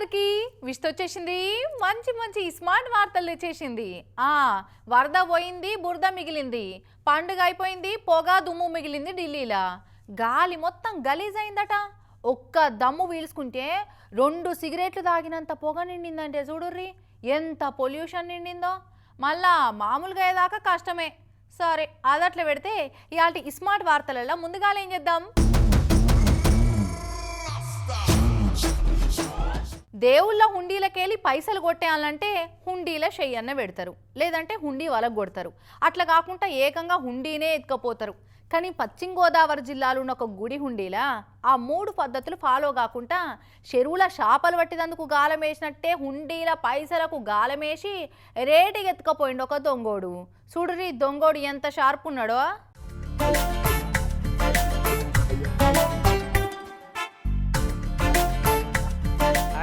అందరికీ విష్ట వచ్చేసింది. మంచి మంచి స్మార్ట్ వార్తలు తెచ్చేసింది. ఆ వరద పోయింది బురద మిగిలింది. పండుగ అయిపోయింది పొగ దుమ్ము మిగిలింది ఢిల్లీలా. గాలి మొత్తం గలీజ్ అయిందట ఒక్క దమ్ము పీల్చుకుంటే రెండు సిగరెట్లు తాగినంత పొగ నిండిందంటే చూడుర్రి ఎంత పొల్యూషన్ నిండిందో. మళ్ళా మామూలుగా అయ్యేదాకా కష్టమే. సరే అదట్లా పెడితే ఇలాంటి స్మార్ట్ వార్తలలో ముందుగా ఏం చేద్దాం? దేవుళ్ళ హుండీలకెళ్ళి పైసలు కొట్టేయాలంటే హుండీల చెయ్యన్న పెడతారు. లేదంటే హుండీ వలకు కొడతారు. అట్లా కాకుండా ఏకంగా హుండీనే ఎత్తుకపోతారు. కానీ పశ్చిమ గోదావరి జిల్లాలో ఉన్న ఒక గుడి హుండీలా? ఆ మూడు పద్ధతులు ఫాలో కాకుండా చెరువుల చేపలు పట్టినందుకు గాలం వేసినట్టే హుండీల పైసలకు గాలమేసి రేటు ఎత్తుకపోయిండు ఒక దొంగోడు. చూడురి దొంగోడు ఎంత షార్ప్ ఉన్నాడో.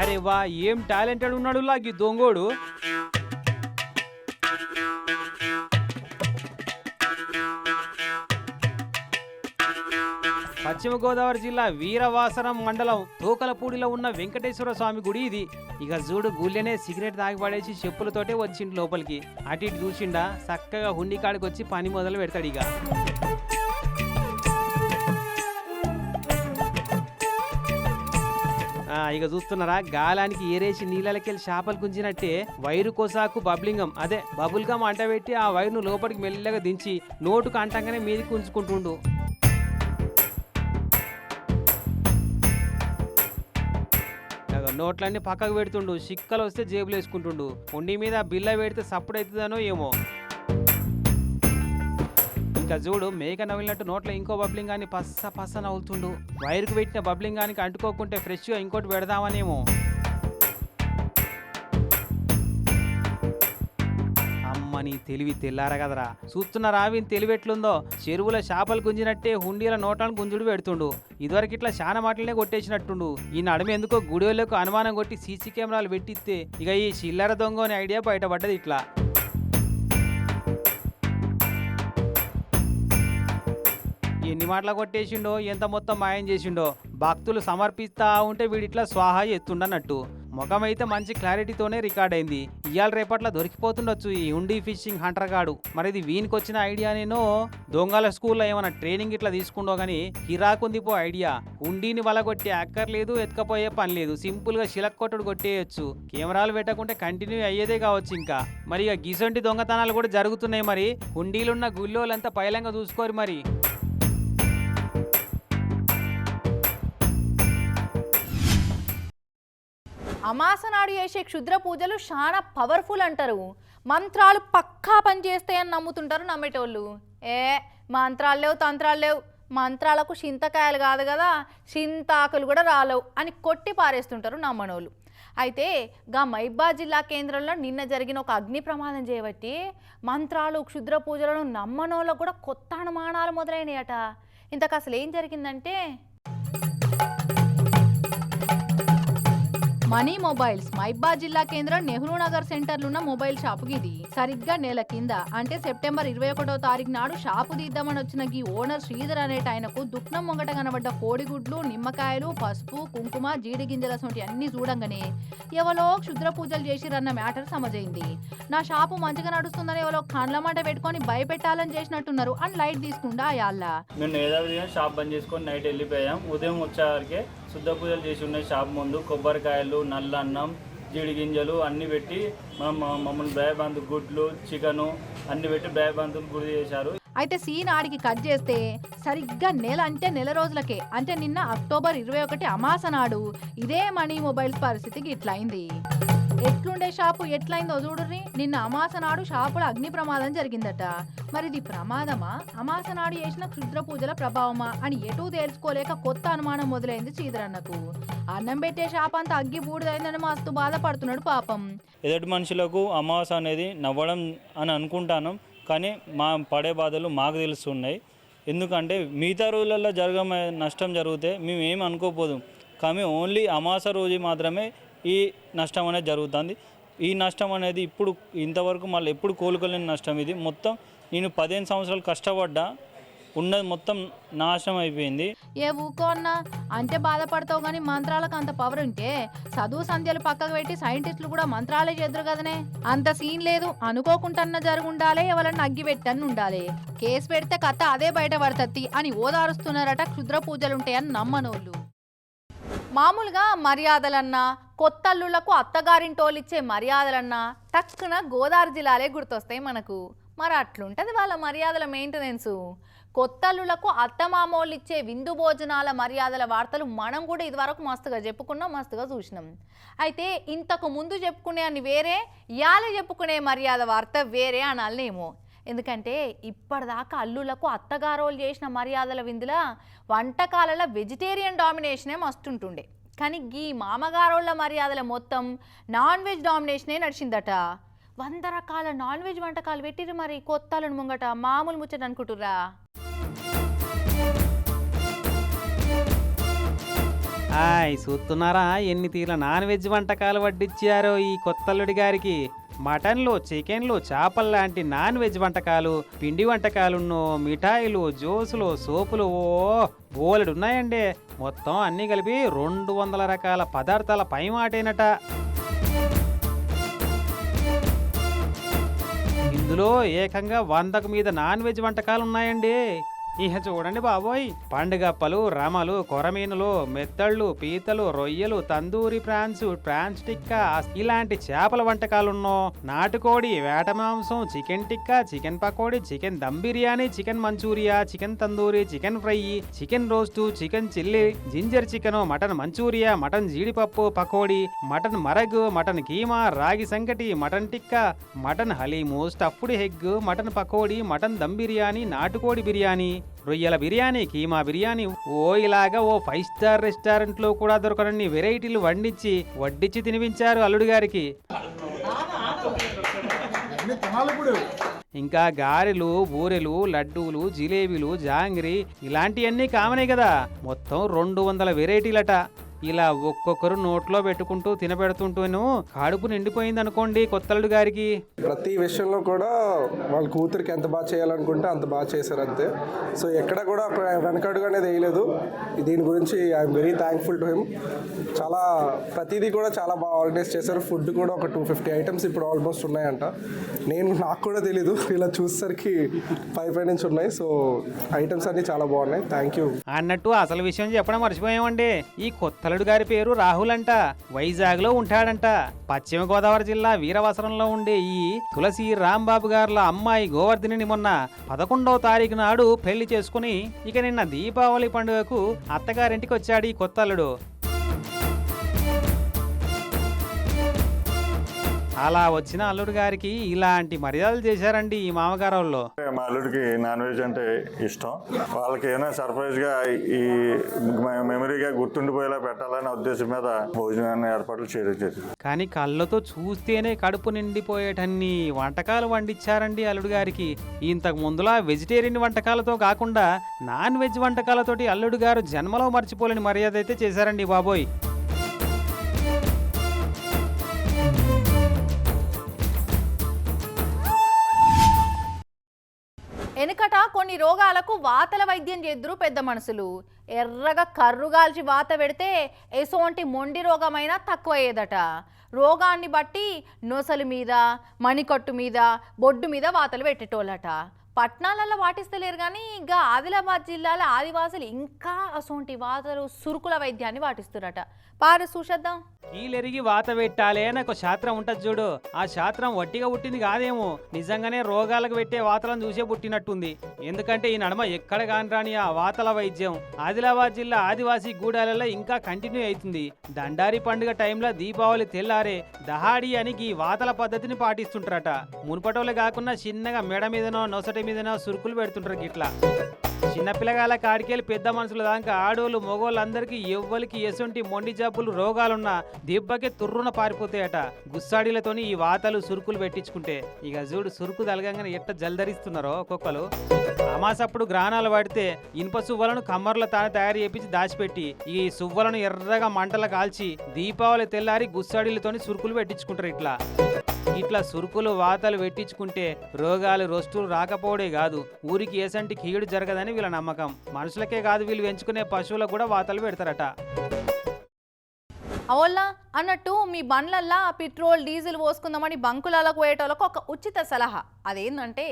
అరే వా ఏం టాలెంటెడ్ ఉన్నాడు లాగి దొంగోడు? పశ్చిమ గోదావరి జిల్లా వీరవాసరం మండలం తోకలపూడిలో ఉన్న వెంకటేశ్వర స్వామి గుడి ఇది. ఇక జూడు గుళ్ళనే సిగరెట్ తాగిపడేసి చెప్పులతోటే వచ్చిండు లోపలికి. అటు ఇటు చూసిండా చక్కగా హుండి కాడికి వచ్చి పని మొదలు పెడతాడు ఇక. ఇక చూస్తున్నారా? గాలానికి ఏరేసి నీళ్ళకెళ్ళి చేపలు గుంజినట్టే వైరు కోసాకు బబ్లింగం. అదే బబుల్ గమ్ అంటబెట్టి ఆ వైరును లోపలికి మెల్లగా దించి నోటుకు అంటంగానే మీదికి ఉంచుకుంటుండు నోట్లన్నీ పక్కకు పెడుతుండు. సిక్కలు వస్తే జేబులు వేసుకుంటుండు ఉండి మీద బిల్ల పెడితే సప్పుడు అవుతుందనో ఏమో. ఇంకా చూడు మేక నవ్వినట్టు నోట్లో ఇంకో బబ్లింగ్ గాని పస్స పస్స నవ్వుతుండు. వైర్కు పెట్టిన బబ్లింగ్ గానికి అంటుకోకుంటే ఫ్రెష్గా ఇంకోటి పెడదామనేమో. అమ్మని తెలివి తెల్లారా కదరా. చూస్తున్న వీని తెలివి ఎట్లుందో. చెరువుల చేపలు గుంజినట్టే హుండీల నోట్లను గుంజుడు పెడుతుండు. ఇదివరకు ఇట్లా చాలా మాటలనే కొట్టేసినట్టుండు. ఈ నడుమ ఎందుకో గుడివెళ్ళకు అనుమానం కొట్టి సీసీ కెమెరాలు పెట్టిస్తే ఇక ఈ చిల్లర దొంగ అనే ఐడియా బయటపడ్డది ఇట్లా. ఎన్ని మాటలు కొట్టేసిండో ఎంత మొత్తం మాయం చేసిండో భక్తులు సమర్పిస్తా ఉంటే వీడిట్లా స్వాహా ఎత్తుండన్నట్టు. ముఖం అయితే మంచి క్లారిటీతోనే రికార్డ్ అయింది. ఇవాళ రేపట్ల దొరికిపోతుండొచ్చు ఈ హుండీ ఫిషింగ్ హంటర్ గాడు. మరి ఇది వీనికి వచ్చిన ఐడియానేనో దొంగల స్కూల్లో ఏమైనా ట్రైనింగ్ ఇట్లా తీసుకుండో గానీ కిరాకుంది పో ఐడియా. హుండీని వలగొట్టి అక్కర్లేదు ఎత్తుకపోయే పని లేదు. సింపుల్గా శిలక్ కొట్టుడు కొట్టేయచ్చు. కెమెరాలు పెట్టకుంటే కంటిన్యూ అయ్యేదే కావచ్చు ఇంకా. మరి ఇక గిసొంటి దొంగతనాలు కూడా జరుగుతున్నాయి మరి. హుండీలున్న గుళ్ళోలంతా పైలంగా చూసుకోరు మరి. అమాస నాడు చేసే క్షుద్ర పూజలు చాలా పవర్ఫుల్ అంటారు. మంత్రాలు పక్కా పనిచేస్తాయని నమ్ముతుంటారు నమ్మేటోళ్ళు. ఏ మంత్రాలు లేవు తంత్రాలు లేవు. మంత్రాలకు చింతకాయలు కాదు కదా చింతాకులు కూడా రాలేవు అని కొట్టి పారేస్తుంటారు నమ్మనోళ్ళు. అయితే గా మైబా జిల్లా కేంద్రంలో నిన్న జరిగిన ఒక అగ్ని ప్రమాదం చేయబట్టి మంత్రాలు క్షుద్ర పూజలను నమ్మనోళ్ళకు కూడా కొత్త అనుమానాలు మొదలైనాయట. ఇంతకు అసలు ఏం జరిగిందంటే మనీ మొబైల్స్. మైబా జిల్లా కేంద్రం నెహ్రూ నగర్ సెంటర్లున్న మొబైల్ షాపు ఇది. సరిగ్గా నెల కింద అంటే సెప్టెంబర్ ఇరవై ఒకటో తారీఖు నాడు షాపు తీద్దామని వచ్చిన ఈ ఓనర్ శ్రీధర్ అనేట ఆయనకు దుఃఖం ముంగట కనబడ్డ కోడిగుడ్లు నిమ్మకాయలు పసుపు కుంకుమ జీడి గింజల సొంటి అన్ని చూడంగానే ఎవలో క్షుద్ర పూజలు చేసిరన్న మ్యాటర్ సమజైంది. నా షాపు మంచిగా నడుస్తుందని ఎవరో కండ్ల మాట పెట్టుకొని భయపెట్టాలని చేసినట్టున్నారు అని లైట్ తీసుకుండా యాళ్ళ మేము షాప్ బంద్ చేసుకొని నైట్ వెళ్ళిపోయాం. ఉదయం వచ్చేవారికి శుద్ధ పూజలు చేసి ఉన్నాయి. షాప్ ముందు కొబ్బరికాయలు నల్ల అన్నం జీడి గింజలు అన్నీ పెట్టి మమ్మ మమ్మల్ని భయబంధు గుడ్లు చికెను అన్ని పెట్టి భయబంధులు గురి చేశారు. అయితే సీన్ ఆడికి కట్ చేస్తే సరిగ్గా నెల అంటే నెల రోజులకే. అంటే నిన్న అక్టోబర్ ఇరవై ఒకటి అమాస నాడు ఇదే మనీ మొబైల్స్ పరిస్థితికి ఇట్లయింది. ఎట్లుండే షాపు? ఎట్లయిందో చూడుర్రి. నిన్న అమాస నాడు షాపులో అగ్ని ప్రమాదం జరిగిందట. మరి ఇది ప్రమాదమా? అమాస నాడు చేసిన క్షుద్ర పూజల ప్రభావమా? అని ఎటూ తేల్చుకోలేక కొత్త అనుమానం మొదలైంది చీదరన్నకు అన్నం పెట్టే షాప్ అంతా అగ్గి బూడిదైందని మస్తు బాధపడుతున్నాడు పాపం. ఎదుటి మనుషులకు అమావాస అనేది నవ్వడం అని అనుకుంటాను కానీ మా పడే బాధలు మాకు తెలుస్తున్నాయి. ఎందుకంటే మిగతా రోజులలో జరగ నష్టం జరిగితే మేము ఏం అనుకోపోదు కానీ ఓన్లీ అమాస రోజు మాత్రమే ఈ నష్టం అనేది జరుగుతుంది. ఈ నష్టం అనేది ఇప్పుడు ఇంతవరకు మళ్ళీ ఎప్పుడు కోలుకోలేని నష్టం ఇది. మొత్తం నేను పదిహేను సంవత్సరాలు కష్టపడ్డా ఉన్నది మొత్తం నాశనం అయిపోయింది. ఏ ఊకోన్నా అంటే బాధపడతావు కానీ మంత్రాలకు అంత పవర్ ఉంటే చదువు సంధ్యలు పక్కకు పెట్టి సైంటిస్టులు కూడా మంత్రాలే చేద్దరు కదనే. అంత సీన్ లేదు. అనుకోకుండా జరుగుండాలి ఎవరన్నా అగ్గి పెట్టని ఉండాలి. కేసు పెడితే కథ అదే బయట పడుతుంది అని ఓదారుస్తున్నారట క్షుద్ర పూజలుంటాయని నమ్మనోళ్ళు. మామూలుగా మర్యాదలన్నా కొత్త అల్లుళ్ళకు అత్తగారింటోళ్ళు ఇచ్చే మర్యాదలన్నా టక్కున గోదావరి జిల్లాలే గుర్తొస్తాయి మనకు. మరి అట్లుంటుంది వాళ్ళ మర్యాదల మెయింటెనెన్స్. కొత్తల్లులకు అత్తమామోళ్ళు ఇచ్చే విందు భోజనాల మర్యాదల వార్తలు మనం కూడా ఇదివరకు మస్తుగా చెప్పుకున్నాం మస్తుగా చూసినాం. అయితే ఇంతకు ముందు చెప్పుకునే అని వేరే ఇయాల చెప్పుకునే మర్యాద వార్త వేరే అనాలనేమో. ఎందుకంటే ఇప్పటిదాకా అల్లులకు అత్తగారోళ్ళు చేసిన మర్యాదల విందుల వంటకాలలో వెజిటేరియన్ డామినేషనే మస్తుంటుండే. కానీ గీ మామగారోళ్ళ మర్యాదల మొత్తం నాన్ వెజ్ డామినేషనే నడిచిందట. వంద రకాల నాన్ వెజ్ వంటకాలు పెట్టిరు మరి కొత్తలను ముంగట మామూలు ముచ్చట అనుకుంటుర్రా? హాయ్ చూస్తున్నారా ఎన్ని తీర్ల నాన్ వెజ్ వంటకాలు వడ్డిచ్చారో ఈ కొత్తల్లుడి గారికి? మటన్లు చికెన్లు చేపలు లాంటి నాన్ వెజ్ వంటకాలు పిండి వంటకాలున్నో మిఠాయిలు జ్యూసులు సోపులు ఓ బోలెడు ఉన్నాయండి మొత్తం అన్నీ కలిపి రెండు వందల రకాల పదార్థాల పై మాటేనట ఇందులో ఏకంగా వందకు మీద నాన్ వెజ్ వంటకాలు ఉన్నాయండి ఇహ చూడండి బాబోయ్. పండుగప్పలు రమలు కొరమీనులు మెత్తళ్ళు పీతలు రొయ్యలు తందూరి ప్రాన్స్ ప్రాన్స్ టిక్కా ఇలాంటి చేపల వంటకాలున్నో. నాటుకోడి వేట మాంసం chicken tikka chicken pakodi chicken dum biryani chicken Manchuria chicken tandoori chicken fry chicken roast chicken chilli ginger chicken mutton Manchuria mutton జీడిపప్పు పకోడీ మటన్ మరగు మటన్ కీమా రాగి సంగటి mutton tikka mutton haleem stuffed egg mutton pakodi mutton dum biryani నాటుకోడి బిర్యానీ. రొయ్యల బిర్యానీ కీమా బిర్యానీ ఓ ఇలాగా ఓ five star రెస్టారెంట్లో కూడా దొరకనన్ని వెరైటీలు వండించి వడ్డించి తినిపించారు అల్లుడు గారికి. ఇంకా గారెలు బూరెలు లడ్డూలు జిలేబీలు జాంగిరి ఇలాంటివన్నీ కామనే కదా. మొత్తం రెండు వందల వెరైటీలట. ఇలా ఒక్కొక్కరు నోట్లో పెట్టుకుంటూ తినబెడుతుంటూను కడుపు నిండిపోయింది అనుకోండి కొత్తలుడు గారికి. ప్రతి విషయంలో కూడా వాళ్ళ కూతురికి ఎంత బాగా చేయాలనుకుంటే అంత బాగా చేశారు అంతే. సో ఎక్కడ కూడా వెనకడుగు అనేది వేయలేదు. దీని గురించి I'm very thankful to him చాలా ప్రతిదీ కూడా చాలా బాగా ఆర్గనైజ్ చేశారు. ఫుడ్ కూడా ఒక టూ ఫిఫ్టీ ఐటమ్స్ ఇప్పుడు ఆల్మోస్ట్ ఉన్నాయంట. నేను నాకు కూడా తెలీదు. ఇలా చూసేసరికి పై పై నుంచి ఉన్నాయి. సో ఐటమ్స్ అన్నీ చాలా బాగున్నాయి. థ్యాంక్ యూ అన్నట్టు అసలు విషయం చెప్పడం మర్చిపోయామండి. ఈ అతలుడు గారి పేరు రాహుల్ అంట వైజాగ్లో ఉంటాడంట. పశ్చిమ గోదావరి జిల్లా వీరవసరంలో ఉండే ఈ తులసి రాంబాబు గారుల అమ్మాయి గోవర్ధిని మొన్న పదకొండవ తారీఖు నాడు పెళ్ళి చేసుకుని ఇక నిన్న దీపావళి పండుగకు అత్తగారింటికి వచ్చాడు ఈ కొత్తల్లుడు అలా వచ్చిన అల్లుడు గారికి ఇలాంటి మర్యాదలు చేశారండి ఈ మామగారు వాళ్ళు మా అల్లుడికి నాన్ వెజ్ అంటే ఇష్టం. వాళ్ళకి ఏమైనా సర్ప్రైజ్గా ఈ మె- మెమరీగా గుర్తుండిపోయేలా పెట్టాలనే ఉద్దేశం మీద భోజనాన్ని ఏర్పాట్లు చేయడం కానీ కళ్ళతో చూస్తేనే కడుపు నిండిపోయేటన్ని వంటకాలు వండిచ్చారండి అల్లుడు గారికి. ఇంతకు ముందులా వెజిటేరియన్ వంటకాలతో కాకుండా నాన్ వెజ్ వంటకాలతోటి అల్లుడు గారు జన్మలో మర్చిపోలేని మర్యాద అయితే చేశారండి బాబోయ్. రోగాలకు వాతల వైద్యం చేద్దరు పెద్ద మనుషులు. ఎర్రగా కర్రుగాల్చి వాత పెడితే ఎసోంటి మొండి రోగమైనా తక్కువయ్యేదట. రోగాన్ని బట్టి నొసలు మీద మణికట్టు మీద బొడ్డు మీద వాతలు పెట్టేటోళ్ళట. పట్నాలలో వాటిస్తలేరు కానీ ఇక ఆదిలాబాద్ జిల్లాలో ఆదివాసులు ఇంకా అసోంటి వాతలు సురుకుల వైద్యాన్ని వాటిస్తురట పారు చూసేద్దాం కీలెరిగి వాత పెట్టాలే అని ఒక శాస్త్రం ఉంటుంది చూడు. ఆ శాస్త్రం వట్టిగా పుట్టింది కాదేమో. నిజంగానే రోగాలకు పెట్టే వాతలను చూసే పుట్టినట్టుంది. ఎందుకంటే ఈ నడమ ఎక్కడ కాని రాని ఆ వాతల వైద్యం. ఆదిలాబాద్ జిల్లా ఆదివాసీ గూడాలలో ఇంకా కంటిన్యూ అవుతుంది. దండారి పండుగ టైంలో దీపావళి తెల్లారే దహాడి అని ఈ వాతల పద్ధతిని పాటిస్తుంటారట. మునుపటోళ్ళు కాకుండా చిన్నగా మెడ మీదనో నొసటి మీదనో సురుకులు పెడుతుంటారు గిట్లా. చిన్నపిల్లగాల కాడికెళ్ళి పెద్ద మనుషుల దాకా ఆడోళ్ళు మగోళ్ళందరికీ ఎవ్వరికి ఎసుంటి మొండి జబ్బులు రోగాలున్నా దెబ్బకి తుర్రున పారిపోతాయట. గుస్సాడీలతోని ఈ వాతలు సురుకులు పెట్టించుకుంటే ఇక చూడు సురుకు తలగంగానే ఎట్ట జల్దరిస్తున్నారో ఒక్కొక్కరు అమాసప్పుడు గ్రానాలు పడితే ఇనుప సువ్వలను కమ్మర్ల తాను తయారు చేపించి దాచిపెట్టి ఈ సువ్వలను ఎర్రగా మంటలు కాల్చి దీపావళి తెల్లారి గుస్సాడీలతోని సురుకులు పెట్టించుకుంటారు ఇట్లా. ఇట్లా సురుకులు వాతలు పెట్టించుకుంటే రోగాలు రొస్టులు రాకపోవడే కాదు ఊరికి ఏసంటి కీడు జరగదని వీళ్ళ నమ్మకం. మనుషులకే కాదు వీళ్ళు పెంచుకునే పశువులకు కూడా వాతలు పెడతారట. అవునా? అన్నట్టు మీ బండ్లల్లా పెట్రోల్ డీజిల్ పోసుకుందామని బంకులకు పోయేటోళ్ళకు ఒక ఉచిత సలహా. అదేంటంటే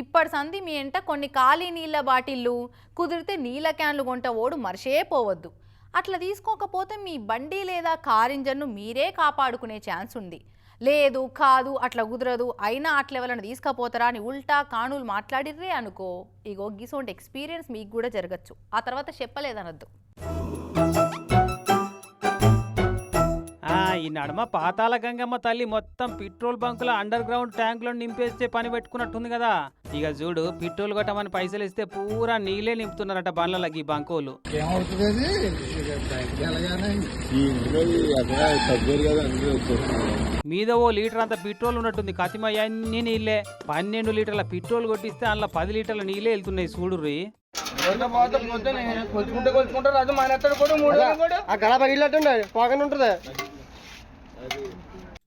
ఇప్పటి సంది మీ ఎంట కొన్ని ఖాళీ నీళ్ళ బాటిళ్ళు కుదిరితే నీళ్ళ క్యాన్లు కొంట ఓడు మరిషే పోవద్దు. అట్లా తీసుకోకపోతే మీ బండి లేదా కార్ ఇంజన్ను మీరే కాపాడుకునే ఛాన్స్ ఉంది. లేదు కాదు అట్లా కుదరదు అయినా అట్లా ఎవరైనా తీసుకపోతారా అని ఉల్టా కాణులు మాట్లాడిర్రే అనుకో ఇగో గిసోంటి ఎక్స్పీరియన్స్ మీకు కూడా జరగచ్చు. ఆ తర్వాత చెప్పలేదనొద్దు. ఆ, ఈ నడమ పాతాల గంగమ్మ తల్లి మొత్తం పెట్రోల్ బంకుల అండర్ గ్రౌండ్ ట్యాంకులను నింపేస్తే పని పెట్టుకున్నట్టుంది కదా. ఇక చూడు పెట్రోల్ కొట్టమని పైసలు ఇస్తే పూరా నీళ్ళే నింపుతున్నారట బండ్లకి ఈ బంకోలు. ఏమవుతుంది మీద ఓ లీటర్ అంత పెట్రోల్ ఉన్నట్టుంది. కతిమయ్య అన్ని నీళ్ళే. పన్నెండు లీటర్ల పెట్రోల్ కొట్టిస్తే అందులో పది లీటర్ల నీళ్ళే వెళ్తున్నాయి చూడుర్రి. ఆ గడ పగిలినట్టుండే పోగానే ఉంటుంది.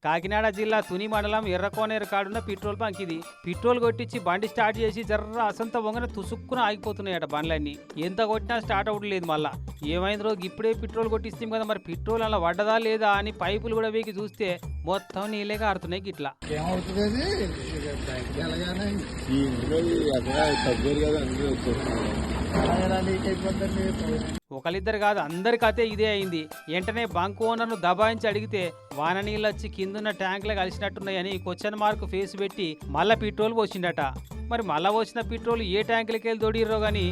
కాకినాడ జిల్లా తుని మండలం ఎర్రకోనేరు కాడున్న పెట్రోల్ బంక్ ఇది. పెట్రోల్ కొట్టించి బండి స్టార్ట్ చేసి జర్ర అసంత వంగన తుసుక్కున ఆగిపోతున్నాయట బండ్లన్నీ. ఎంత కొట్టినా స్టార్ట్ అవ్వట్లేదు మళ్ళా. ఏమైంది రోజు ఇప్పుడే పెట్రోల్ కొట్టిస్తాం కదా మరి పెట్రోల్ అలా పడ్డదా లేదా అని పైపులు కూడా వేకి చూస్తే మొత్తం నీళ్ళే కారుతున్నాయి గిట్లా. ఏమవుతుంది ఒకరిద్దరు కాదు అందరి కథే ఇదే అయింది. వెంటనే బంక్ ఓనర్ను దబాయించి అడిగితే వాన నీళ్ళు వచ్చి కిందున్న ట్యాంకులు కలిసినట్టున్నాయని క్వశ్చన్ మార్క్ ఫేస్ పెట్టి మళ్ళా పెట్రోల్ పోసిండట. మరి మళ్ళా వచ్చిన పెట్రోల్ ఏ ట్యాంకులకి వెళ్ళి దొడిర్రో కానీ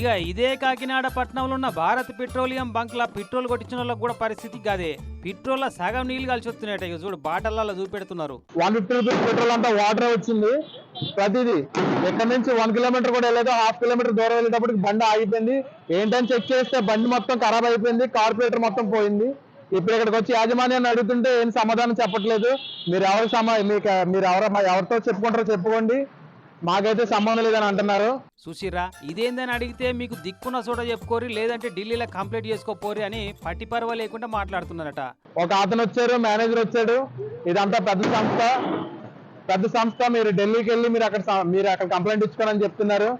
ఇక ఇదే కాకినాడ పట్టణంలో ఉన్న భారత్ పెట్రోలియం బంక్ల పెట్రోల్ కొట్టించిన వాళ్ళకి కూడా పరిస్థితి కాదే పెట్రోల్ సగం నీళ్ళు కలిసి వస్తున్నాయట. ఇక చూడు బాటలలో చూపెడుతున్నారు. వన్ ఫిఫ్టీ రూపీస్ పెట్రోల్ అంతా వాటర్ వచ్చింది. ప్రతిదీ. ఇక్కడ నుంచి వన్ కిలోమీటర్ కూడా వెళ్ళేదో హాఫ్ కిలోమీటర్ దూరం వెళ్ళేటప్పటికి బండి ఆగిపోయింది. ఏంటని చెక్ చేస్తే బండి మొత్తం ఖరాబ్ అయిపోయింది. కార్పొరేటర్ మొత్తం పోయింది. ఇప్పుడు ఇక్కడికి వచ్చి యాజమాన్యాన్ని అడుగుతుంటే ఏం సమాధానం చెప్పట్లేదు. మీరు ఎవరు సమా మీకు మీరు ఎవరు ఎవరితో చెప్పుకుంటారో చెప్పుకోండి. మాకైతే సంబంధం లేదని అంటున్నారు. సుశీరా ఇదేందని అడిగితే మీకు దిక్కున్న చోట చెప్పుకోరి లేదంటే ఢిల్లీలో కంప్లైంట్ చేసుకోపోరి అని పట్టి పర్వ లేకుండా మాట్లాడుతున్నారట. ఒక అతను వచ్చారు మేనేజర్ వచ్చాడు. ఇదంతా పెద్ద సంస్థ. పెద్ద సంస్థ మీరు ఢిల్లీకి వెళ్ళి మీరు అక్కడ మీరు అక్కడ కంప్లైంట్ ఇచ్చుకోనని చెప్తున్నారు.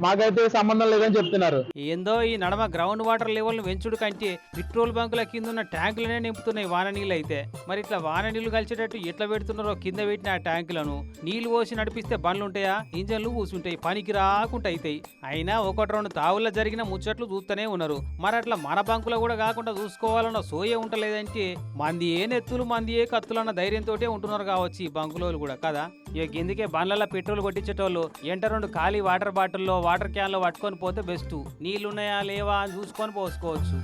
మాకైతే సంబంధం లేదని చెప్తున్నారు. ఏందో ఈ నడమ గ్రౌండ్ వాటర్ లెవెల్ పెంచుడు కంటే పెట్రోల్ బంకుల కింద ఉన్న ట్యాంకులనే నింపుతున్నాయి వాన నీళ్ళు అయితే. మరి ఇట్లా వాన నీళ్ళు కలిసేటట్టు ఎట్లా పెడుతున్నారో కింద పెట్టిన ఆ ట్యాంకులను నీళ్ళు పోసి నడిపిస్తే బండ్లు ఉంటాయా? ఇంజన్లు కూసుంటాయి పనికి రాకుండా అవుతాయి అయినా ఒకటి రెండు తావుల్లో జరిగిన ముచ్చట్లు చూస్తూనే ఉన్నారు. మరి అట్లా మన బంకులో కూడా కాకుండా చూసుకోవాలన్న సోయే ఉంటలేదంటే మంది ఏ నెత్తులు మంది ఏ కత్తులు అన్న ధైర్యంతో ఉంటున్నారు కావచ్చు ఈ బంకులోలు కూడా కదా? ఇక గిందికే బండ్లలో పెట్రోల్ కొట్టించేటోళ్ళు ఎంట రెండు ఖాళీ వాటర్ బాటిల్లో వాటర్ క్యాన్లో పట్టుకొని పోతే బెస్ట్. నీళ్ళు ఉన్నాయా లేవా అని చూసుకొని పోసుకోవచ్చు.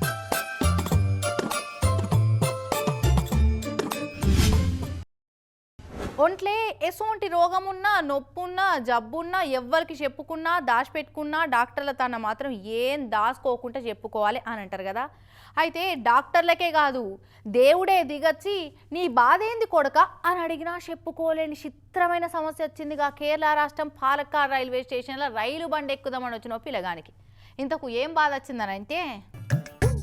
ఒంట్లే రోగం రోగమున్నా నొప్పున్నా జబ్బున్నా ఎవ్వరికి చెప్పుకున్నా దాచిపెట్టుకున్నా డాక్టర్ల తన మాత్రం ఏం దాచుకోకుండా చెప్పుకోవాలి అని అంటారు కదా. అయితే డాక్టర్లకే కాదు దేవుడే దిగచ్చి నీ బాధ ఏంది కొడక? అని అడిగినా చెప్పుకోలేని చిత్రమైన సమస్య వచ్చిందిగా కేరళ రాష్ట్రం పాలక్కాడ్ రైల్వే స్టేషన్లో రైలు బండి ఎక్కుదామని వచ్చిన పిల్లగానికి. ఇంతకు ఏం బాధ వచ్చిందని అంటే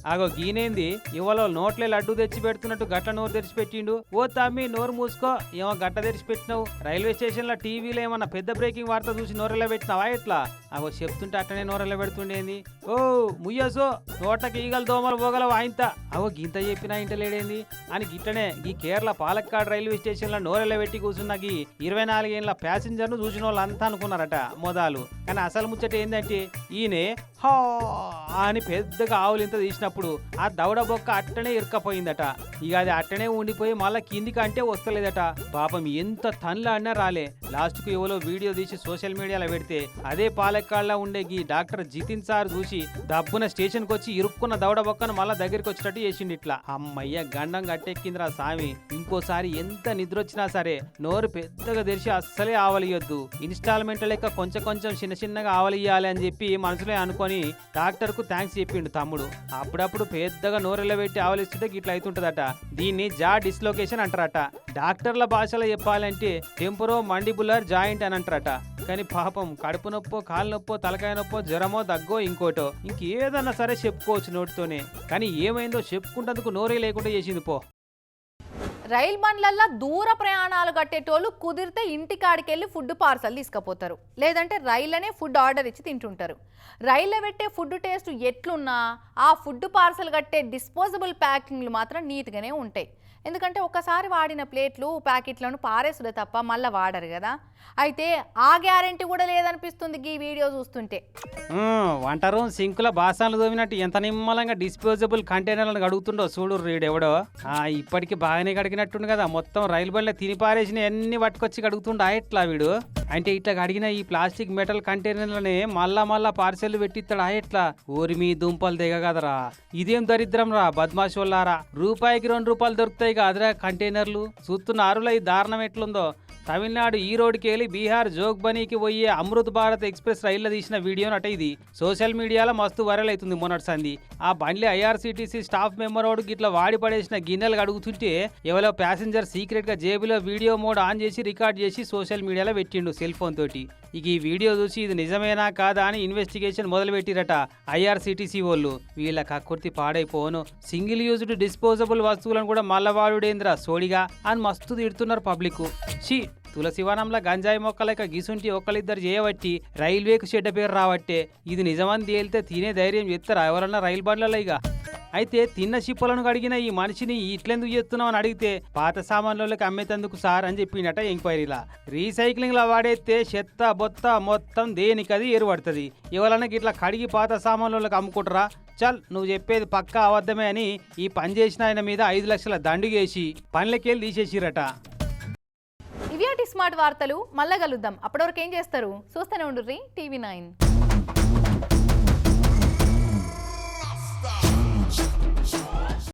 అగో గీనేంది ఇవాళ నోట్లే లడ్డు తెచ్చి పెడుతున్నట్టు గట్ల నోరు తెరిచి పెట్టిండు ఓ తమ్మి నోరు మూసుకో. ఏమో గట్ట తెరిచి పెట్టినావు రైల్వే స్టేషన్లో టీవీలో ఏమన్నా పెద్ద బ్రేకింగ్ వార్త చూసి నోరెలా పెట్టినావా ఎట్లా? అగో చెప్తుంటే అట్టనే నోరెలా పెడుతుండేంది. ఓ ముయ్యసో నోటకి ఈగలు దోమలు పోగలవు ఆయంత అగో గింత చెప్పినా ఇంటలేడేంది. అని గిట్టనే ఈ కేరళ పాలక్కాడ్ రైల్వే స్టేషన్లో నోరెలా పెట్టి కూర్చున్న గీ ఇరవై నాలుగేళ్ళ ప్యాసింజర్ను చూసిన వాళ్ళు అంతా అనుకున్నారట మొదలు. కానీ అసలు ముచ్చట ఏంటంటే ఈయనే హా అని పెద్దగా ఆవులు ఇంత తీసి తీసినప్పుడు ఆ దవడ బొక్క అట్టనే ఇరుక్కపోయిందట. ఇక అది అట్టనే ఉండిపోయి మళ్ళా కిందికి అంటే వస్తలేదట. పాపం ఎంత తన్లా అన్నా రాలే. లాస్ట్కు ఎవరో వీడియో తీసి సోషల్ మీడియాలో పెడితే అదే పాలక్కాళ్ళ ఉండే ఈ డాక్టర్ జితిన్ సార్ చూసి దబ్బున స్టేషన్కి వచ్చి ఇరుక్కున్న దవడ బొక్కను మళ్ళా దగ్గరికి వచ్చేటట్టు చేసిండు ఇట్లా. అమ్మయ్య గండం గట్టెక్కిందిరా సామి. ఇంకోసారి ఎంత నిద్ర వచ్చినా సరే నోరు పెద్దగా తెరిచి అస్సలే ఆవలియొద్దు. ఇన్స్టాల్మెంట్ లెక్క కొంచెం కొంచెం చిన్న చిన్నగా ఆవలియాలి అని చెప్పి మనసులో అనుకొని డాక్టర్కు థ్యాంక్స్ చెప్పిండు తమ్ముడు. అప్పుడప్పుడు పెద్దగా నోరెళ్ళ పెట్టి ఆవలిస్తుంటే ఇట్లా అవుతుంటదట దీన్ని జా డిస్లోకేషన్ అంటారట. డాక్టర్ల భాషలో చెప్పాలంటే టెంపరో మండిబులర్ జాయింట్ అని అంటారట. కానీ పాపం కడుపు నొప్పో కాలు నొప్పో తలకాయ నొప్పో జ్వరమో దగ్గో ఇంకోటో. ఇంకేదన్నా సరే చెప్పుకోవచ్చు నోటితోనే. కానీ ఏమైందో చెప్పుకుంటందుకు నోరే లేకుండా చేసింది పో. రైలు బండ్లల్లో దూర ప్రయాణాలు కట్టేటోళ్ళు కుదిరితే ఇంటికాడికి వెళ్ళి ఫుడ్ పార్సల్ తీసుకుపోతారు. లేదంటే రైళ్ళనే ఫుడ్ ఆర్డర్ ఇచ్చి తింటుంటారు. రైల్లో పెట్టే ఫుడ్ టేస్ట్ ఎట్లున్నా ఆ ఫుడ్ పార్సల్ కట్టే డిస్పోజబుల్ ప్యాకింగ్లు మాత్రం నీట్గానే ఉంటాయి. ఎందుకంటే ఒకసారి వాడిన ప్లేట్లు ప్యాకెట్లను పారేసుడే తప్ప మళ్ళీ వాడరు కదా. అయితే ఆ గ్యారెంటీ కూడా లేదనిపిస్తుంది ఈ వీడియో చూస్తుంటే. వంట రూమ్ సింకుల బాసాలు తోమినట్టు ఎంత నిమ్మలంగా డిస్పోజబుల్ కంటైనర్లను అడుగుతుండో చూడు రీడు ఎవడో ఇప్పటికి బాగానే కడిగినట్టుండు కదా మొత్తం రైలు బండ్ల తిని పారేసిన అన్ని పట్టుకొచ్చి కడుగుతుండా ఎట్లా వీడు? అంటే ఇట్లా కడిగిన ఈ ప్లాస్టిక్ మెటల్ కంటైనర్లనే మళ్ళా మళ్ళా పార్సెల్ పెట్టిస్తాడా ఎట్లా? ఊరి మీ దుంపలు దిగ కదరా ఇదేం దరిద్రం రా బద్మాషోళ్ళారా రూపాయికి రెండు రూపాయలు దొరుకుతాయి కదరా కంటైనర్లు. చూస్తున్న ఈ దారుణం ఎట్లుందో. తమిళనాడు ఈ రోడ్డుకి వెళ్ళి బీహార్ జోగ్బనీకి పోయే అమృత్ భారత్ ఎక్స్ప్రెస్ రైల్లో తీసిన వీడియో నట ఇది. సోషల్ మీడియాలో మస్తు వైరల్ అవుతుంది మొన్నటి సంది ఆ బండ్లి ఐఆర్సీటీసీ స్టాఫ్ మెంబర్ వాడు ఇట్లా వాడి పడేసిన గిన్నెలు అడుగుతుంటే ఎవరో ప్యాసింజర్ సీక్రెట్గా జేబులో వీడియో మోడ్ ఆన్ చేసి రికార్డ్ చేసి సోషల్ మీడియాలో పెట్టిండు సెల్ ఫోన్ తోటి. ఇక ఈ వీడియో చూసి ఇది నిజమేనా కాదా అని ఇన్వెస్టిగేషన్ మొదలుపెట్టిరట ఐఆర్సీటీసీ వాళ్ళు. వీళ్ళ కక్కుర్తి పాడైపోను సింగిల్ యూజ్డ్ డిస్పోజబుల్ వస్తువులను కూడా మల్లవాడుడేంద్ర సోడిగా అని మస్తు తిడుతున్నారు పబ్లిక్ షీ తులసివనంలో గంజాయి మొక్కలక గిసుంటి ఒక్కలిద్దరు చేయబట్టి రైల్వేకు చెడ్డ పేరు రావట్టే ఇది నిజమని తేలితే తినే ధైర్యం చెప్తారా? ఎవరన్నా రైలు బండ్లలో ఇక? అయితే తిన్న చిప్పలను కడిగిన ఈ మనిషిని ఇట్లెందుకు చేస్తున్నావు అని అడిగితే పాత సామాన్లకి అమ్మేతందుకు సార్ అని చెప్పిండట ఎంక్వైరీలా. రీసైక్లింగ్లో వాడైతే వాడేస్తే చెత్త బొత్త మొత్తం దేనికది ఏర్పడుతుంది? ఎవరన్నా ఇట్లా కడిగి పాత సామాన్లకి అమ్ముకుంటారా? చల్ నువ్వు చెప్పేది పక్కా అబద్ధమే అని ఈ పని చేసిన ఆయన మీద ఐదు లక్షల దండుగేసి పనులకెళ్ళి తీసేసిరట. ఇవి స్మార్ట్ వార్తలు మళ్ళా కలుద్దాం. అప్పటివరకు ఏం చేస్తారు? చూస్తూనే ఉండుర్రి టీవీ నైన్.